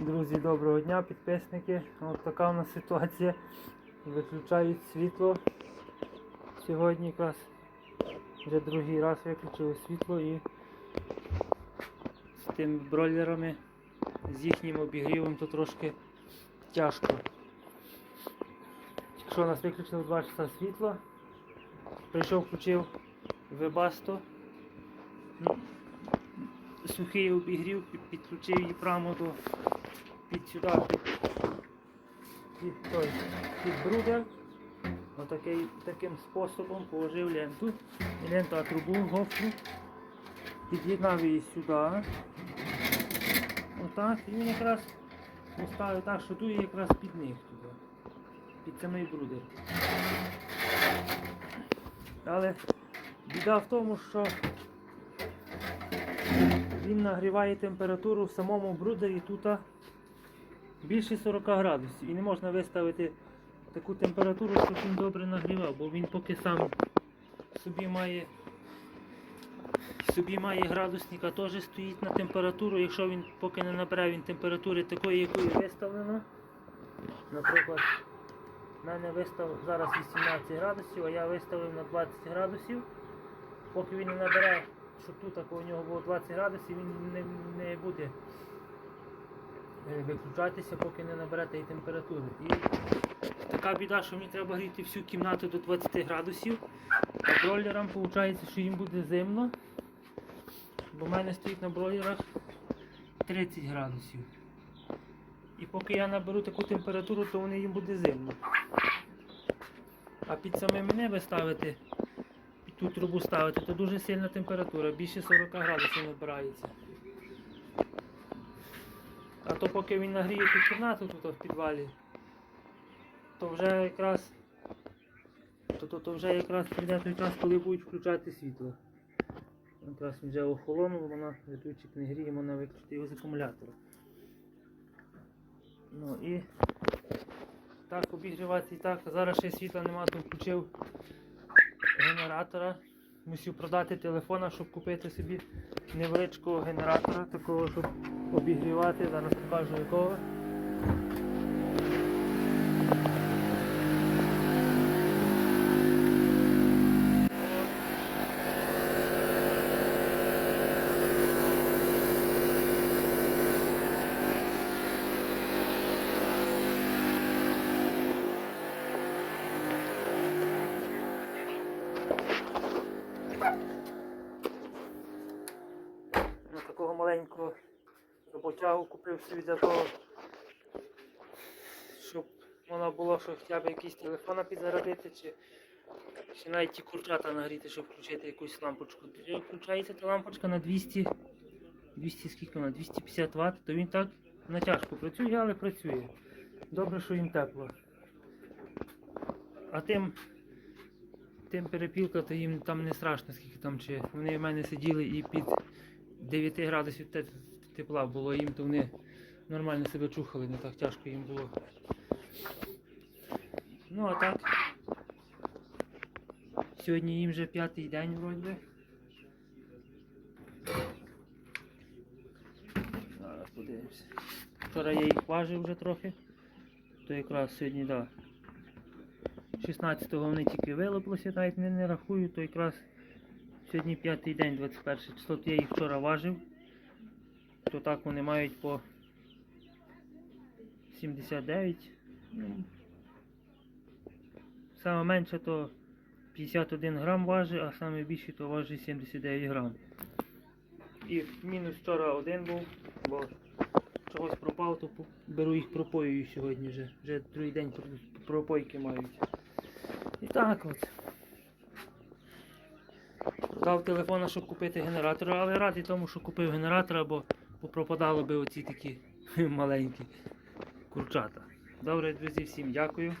Друзі, доброго дня, підписники. От така у нас ситуація. Виключають світло. Сьогодні якраз вже другий раз виключили світло і з тими бройлерами, з їхнім обігрівом то трошки тяжко. Якщо у нас виключили 2 часа світла, прийшов, включив вебасто. Ну, сухий обігрів, підключив її прямо до під сюди, під, під, той, під брудер. Отакий, таким способом положив ленту. І лента трубу гофру. Під'єднав її сюди. Отак. І він якраз поставив так, що дує якраз під них туди. Під самий брудер. Але біда в тому, що він нагріває температуру в самому брудері тут більше 40 градусів. І не можна виставити таку температуру, щоб він добре нагрівав, бо він поки сам собі має собі має градусника, теж стоїть на температуру. Якщо він поки не набере він температури такої, якої виставлено. Наприклад, в мене вистав зараз 18 градусів, а я виставив на 20 градусів. Поки він не набере, щоб тут у нього було 20 градусів, він не, не буде виключатися, поки не набере тієї температури. І така біда, що мені треба гріти всю кімнату до 20 градусів. А бройлерам виходить, що їм буде зимно. Бо в мене стоїть на бройлерах 30 градусів. І поки я наберу таку температуру, то вони їм буде зимно. А під самими небо ставити, під ту трубу ставити, то дуже сильна температура, більше 40 градусів набирається. А то поки він нагріє ту кімнату тут в підвалі, то вже якраз то, то, то вже якраз прийде той час, коли будуть включати світло. Якраз він вже охолонув, вона рятуйчик не гріє, можна виключити його з акумулятора. Ну і так обігрівати і так. Зараз ще світла нема, то включив генератора. Мусив продати телефона, щоб купити собі невеличкого генератора, такого, щоб обігрівати. Зараз покажу якого. Ну, маленького роботягу купив собі для того, щоб вона була, що хоча б якийсь телефон підзарядити, чи, чи навіть ті курчата нагріти, щоб включити якусь лампочку. Включається та лампочка на 200, 200 скільки вона, 250 Вт, то він так натяжко працює, але працює. Добре, що їм тепло. А тим, тим перепілка, то їм там не страшно, скільки там чи. Вони в мене сиділи і під 9 градусів тепла було, їм то вони нормально себе чухали, не так тяжко їм було. Ну а так. Сьогодні їм вже п'ятий день вроді. Зараз подивимося. Вчора я їх важив вже трохи. То якраз сьогодні, так. Да. 16-го вони тільки вилуплися, навіть не, не рахую, то якраз Сьогодні п'ятий день, 21 число, я їх вчора важив. То так вони мають по 79. Ну, саме менше то 51 грам важить, а саме більше то важить 79 грам. І мінус вчора один був, бо чогось пропав, то беру їх пропоюю сьогодні вже. Вже другий день пропойки мають. І так от. Продав телефона, щоб купити генератор, але радий тому, що купив генератора, бо пропадали би оці такі маленькі курчата. Добре, друзі, всім дякую.